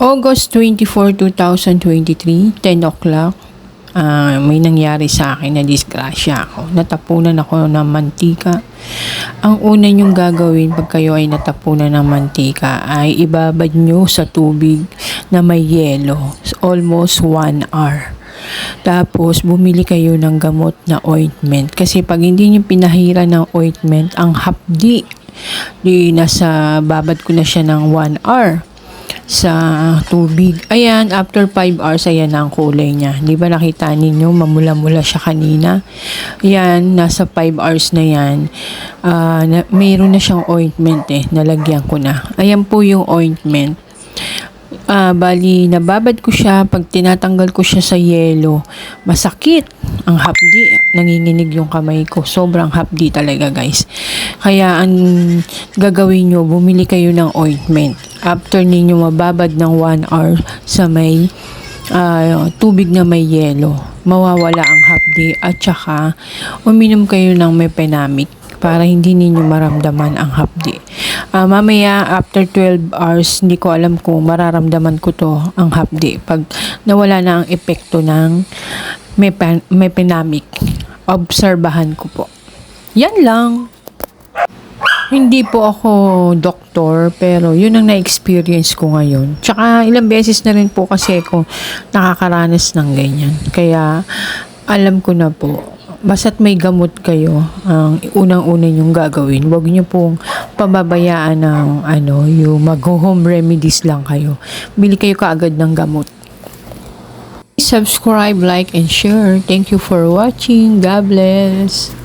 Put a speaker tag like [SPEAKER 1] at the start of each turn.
[SPEAKER 1] August 24, 2023, 10 o'clock, ah, may nangyari sa akin na disgrasya ako. Natapunan ako ng mantika. Ang una nyong gagawin pag kayo ay natapunan ng mantika ay ibabad nyo sa tubig na may yelo. Almost 1 hour. Tapos, bumili kayo ng gamot na ointment. Kasi pag hindi nyo pinahira ng ointment, ang hapdi, di nasa babad ko na siya ng 1 hour sa tubig. Ayan, after 5 hours, ayan ang kulay niya. Di ba nakita ninyo, mamula-mula siya kanina? Ayan, nasa 5 hours na yan. Ah, na, mayroon na siyang ointment eh, nalagyan ko na. Ayan po yung ointment. Ah, bali, nababad ko siya. Pag tinatanggal ko siya sa yelo, masakit. Ang hapdi. Nanginginig yung kamay ko. Sobrang hapdi talaga, guys. Kaya, ang gagawin nyo, bumili kayo ng ointment. After ninyo mababad ng 1 hour sa may ah, tubig na may yelo, mawawala ang hapdi. At saka, uminom kayo ng mepenamic para hindi ninyo maramdaman ang hapdi. Ah, mamaya, after 12 hours, hindi ko alam kung mararamdaman ko to, ang hapdi. Pag nawala na ang epekto ng mepan- mepenamic, obserbahan ko po. Yan lang. Hindi po ako doktor, pero yun ang na-experience ko ngayon. Tsaka ilang beses na rin po kasi ako nakakaranas ng ganyan. Kaya alam ko na po, basta't may gamot kayo, ang unang-una yung gagawin. Huwag niyo pong pababayaan ng ano, yung mag-home remedies lang kayo. Bili kayo kaagad ng gamot. Subscribe, like, and share. Thank you for watching. God bless.